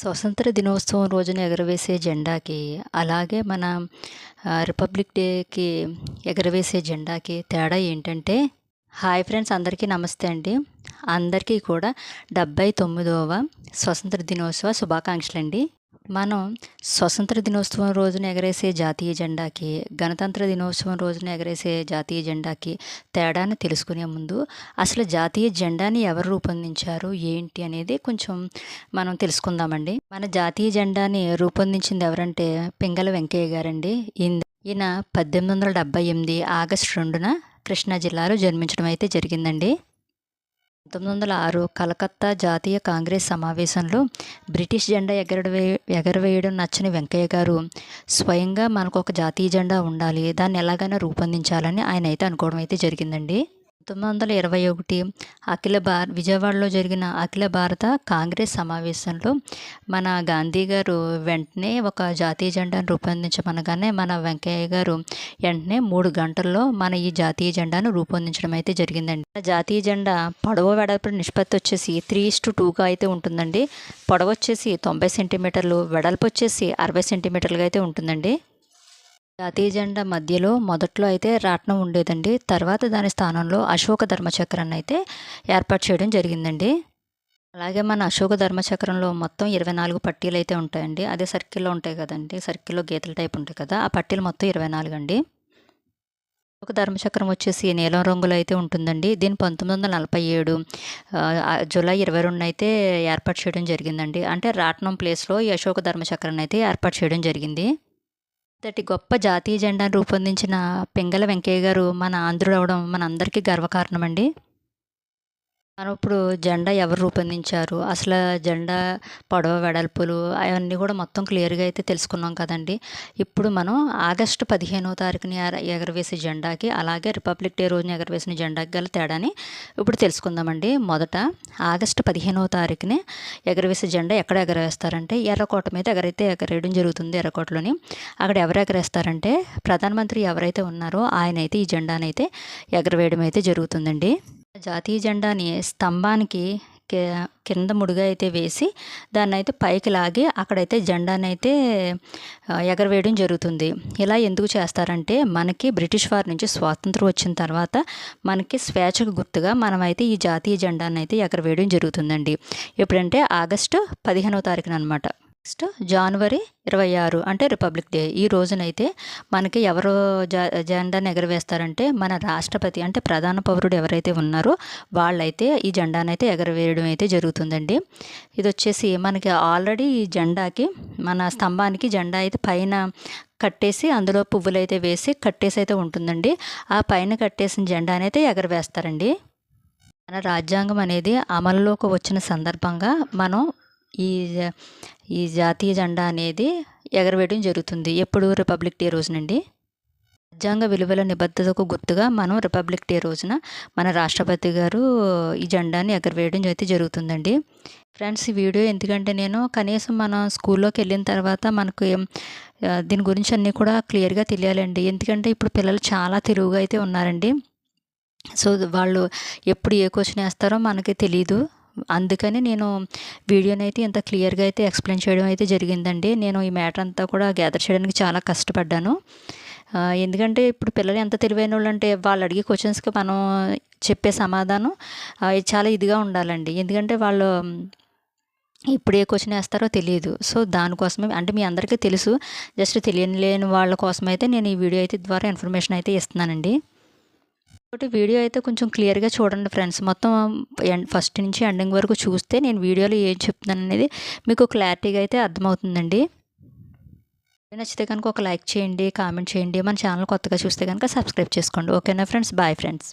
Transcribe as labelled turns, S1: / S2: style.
S1: స్వతంత్ర దినోత్సవం రోజున ఎగరవేసే జెండాకి అలాగే మన రిపబ్లిక్ డేకి ఎగరవేసే జెండాకి తేడా ఏంటంటే హాయ్ ఫ్రెండ్స్ అందరికీ నమస్తే అండి. అందరికీ కూడా డెబ్బై తొమ్మిదవ స్వతంత్ర దినోత్సవ శుభాకాంక్షలు అండి మనం స్వతంత్ర దినోత్సవం రోజున ఎగరేసే జాతీయ జెండాకి గణతంత్ర దినోత్సవం రోజున ఎగరేసే జాతీయ జెండాకి తేడాను తెలుసుకునే ముందు అసలు జాతీయ జెండాని ఎవరు రూపొందించారు ఏంటి అనేది కొంచెం మనం తెలుసుకుందామండి. మన జాతీయ జెండాని రూపొందించింది ఎవరంటే పింగళ వెంకయ్య గారండి. ఈయన ఈయన పద్దెనిమిది వందల డెబ్బై ఎనిమిది ఆగస్టు రెండున కృష్ణా జిల్లాలో జన్మించడం అయితే జరిగిందండి. పంతొమ్మిది వందల ఆరు కలకత్తా జాతీయ కాంగ్రెస్ సమావేశంలో బ్రిటిష్ జెండా ఎగరవే ఎగరవేయడం నచ్చని వెంకయ్య గారు స్వయంగా మనకు ఒక జాతీయ జెండా ఉండాలి దాన్ని ఎలాగైనా రూపొందించాలని ఆయన అయితే అనుకోవడం అయితే జరిగిందండి. పంతొమ్మిది వందల ఇరవై ఒకటి అఖిల భార విజయవాడలో జరిగిన అఖిల భారత కాంగ్రెస్ సమావేశంలో మన గాంధీ గారు వెంటనే ఒక జాతీయ జెండాను రూపొందించమనగానే మన వెంకయ్య గారు వెంటనే మూడు గంటల్లో మన ఈ జాతీయ జెండాను రూపొందించడం అయితే జరిగిందండి. జాతీయ జెండా పొడవ వెడల్పు నిష్పత్తి వచ్చేసి త్రీ టు టూగా అయితే ఉంటుందండి. పొడవ వచ్చేసి తొంభై సెంటీమీటర్లు వెడల్పు వచ్చేసి అరవై సెంటీమీటర్లుగా అయితే ఉంటుందండి. జాతీయ జెండా మధ్యలో మొదట్లో అయితే రాట్నం ఉండేదండి. తర్వాత దాని స్థానంలో అశోక ధర్మచక్రాన్ని అయితే ఏర్పాటు చేయడం జరిగిందండి. అలాగే మన అశోక ధర్మచక్రంలో మొత్తం ఇరవై నాలుగు పట్టీలు అయితే ఉంటాయండి. అదే సర్కిల్లో ఉంటాయి కదండి. సర్కిల్లో గీతల టైప్ ఉంటాయి కదా ఆ పట్టీలు మొత్తం ఇరవై నాలుగు అండి. ఒక ధర్మచక్రం వచ్చేసి నీలం రంగులో అయితే ఉంటుందండి. దీన్ని పంతొమ్మిది వందల నలభై ఏడు జూలై ఇరవై రెండు అయితే ఏర్పాటు చేయడం జరిగిందండి. అంటే రాట్నం ప్లేస్లో ఈ అశోక ధర్మచక్రాన్ని అయితే ఏర్పాటు చేయడం జరిగింది. ఇంతటి గొప్ప జాతీయ జెండాను రూపొందించిన పింగళ వెంకయ్య గారు మన ఆంధ్రుడు అవడం మన అందరికీ గర్వకారణం అండి మనం ఇప్పుడు జెండా ఎవరు రూపొందించారు? అసలు జెండా పొడవ వెడల్పులు అవన్నీ కూడా మొత్తం క్లియర్గా అయితే తెలుసుకున్నాం కదండి. ఇప్పుడు మనం ఆగస్టు పదిహేనో తారీఖుని ఎగరవేసే జెండాకి అలాగే రిపబ్లిక్ డే రోజున ఎగరవేసిన జెండాకి గల తేడాని ఇప్పుడు తెలుసుకుందామండి. మొదట ఆగస్టు పదిహేనవ తారీఖుని ఎగరవేసే జెండా ఎక్కడ ఎగరవేస్తారంటే ఎర్రకోట మీద ఎగరైతే ఎగరేయడం జరుగుతుంది ఎర్రకోటలోని. అక్కడ ఎవరు ఎగరేస్తారంటే ప్రధానమంత్రి ఎవరైతే ఉన్నారో ఆయన అయితే ఈ జెండానైతే ఎగరవేయడం అయితే జరుగుతుందండి. జాతీయ జెండాని స్తంభానికి కింద ముడుగా అయితే వేసి దాన్ని అయితే పైకి లాగి అక్కడైతే జెండాని అయితే ఎగరవేయడం జరుగుతుంది. ఇలా ఎందుకు చేస్తారంటే మనకి బ్రిటిష్ వారి నుంచి స్వాతంత్రం వచ్చిన తర్వాత మనకి స్వేచ్ఛకు గుర్తుగా మనమైతే ఈ జాతీయ జెండాని అయితే ఎగరవేయడం జరుగుతుందండి. ఎప్పుడంటే ఆగస్టు పదిహేనవ తారీఖున అనమాట నెక్స్ట్ జనవరి ఇరవై ఆరు అంటే రిపబ్లిక్ డే. ఈ రోజునైతే మనకి ఎవరు జెండాను ఎగరవేస్తారంటే మన రాష్ట్రపతి అంటే ప్రధాన పౌరుడు ఎవరైతే ఉన్నారో వాళ్ళైతే ఈ జెండాను అయితే ఎగరవేయడం అయితే జరుగుతుందండి. ఇది వచ్చేసి మనకి ఆల్రెడీ ఈ జెండాకి మన స్తంభానికి జెండా అయితే పైన కట్టేసి అందులో పువ్వులు అయితే వేసి కట్టేసి అయితే ఉంటుందండి. ఆ పైన కట్టేసిన జెండానైతే అయితే ఎగరవేస్తారండి. మన రాజ్యాంగం అనేది అమలులోకి వచ్చిన సందర్భంగా మనం ఈ జ- ఈ జాతీయ జెండా అనేది ఎగరవేయడం జరుగుతుంది. ఎప్పుడు? రిపబ్లిక్ డే రోజునండి. రాజ్యాంగ విలువల నిబద్ధతకు గుర్తుగా మనం రిపబ్లిక్ డే రోజున మన రాష్ట్రపతి గారు ఈ జెండాని ఎగరవేయడం అయితే జరుగుతుందండి. ఫ్రెండ్స్ ఈ వీడియో ఎందుకంటే నేను కనీసం మనం స్కూల్లోకి వెళ్ళిన తర్వాత మనకు దీని గురించి అన్నీ కూడా క్లియర్గా తెలియాలండి. ఎందుకంటే ఇప్పుడు పిల్లలు చాలా తెలివిగా అయితే ఉన్నారండి. సో వాళ్ళు ఎప్పుడు ఏ క్వశ్చన్ వేస్తారో మనకి తెలియదు అందుకని నేను వీడియోని అయితే ఇంత క్లియర్గా అయితే ఎక్స్ప్లెయిన్ చేయడం అయితే జరిగిందండి. నేను ఈ మ్యాటర్ అంతా కూడా గ్యాదర్ చేయడానికి చాలా కష్టపడ్డాను. ఎందుకంటే ఇప్పుడు పిల్లలు ఎంత తెలివైన వాళ్ళు అంటే వాళ్ళు అడిగే క్వశ్చన్స్కి మనం చెప్పే సమాధానం చాలా ఇదిగా ఉండాలండి. ఎందుకంటే వాళ్ళు ఇప్పుడు ఏ క్వశ్చన్ వేస్తారో తెలియదు. సో దానికోసమే అంటే మీ అందరికీ తెలుసు. జస్ట్ తెలియని లేని వాళ్ళ కోసం అయితే నేను ఈ వీడియో అయితే ద్వారా ఇన్ఫర్మేషన్ అయితే ఇస్తున్నానండి. ఒకటి వీడియో అయితే కొంచెం క్లియర్గా చూడండి ఫ్రెండ్స్. మొత్తం ఎండ్ ఫస్ట్ నుంచి ఎండింగ్ వరకు చూస్తే నేను వీడియోలో ఏం చెప్తున్నాను అనేది మీకు క్లారిటీగా అయితే అర్థమవుతుందండి. నచ్చితే కనుక ఒక లైక్ చేయండి కామెంట్ చేయండి. మన ఛానల్ కొత్తగా చూస్తే కనుక సబ్స్క్రైబ్ చేసుకోండి. ఓకేనా ఫ్రెండ్స్? Bye friends.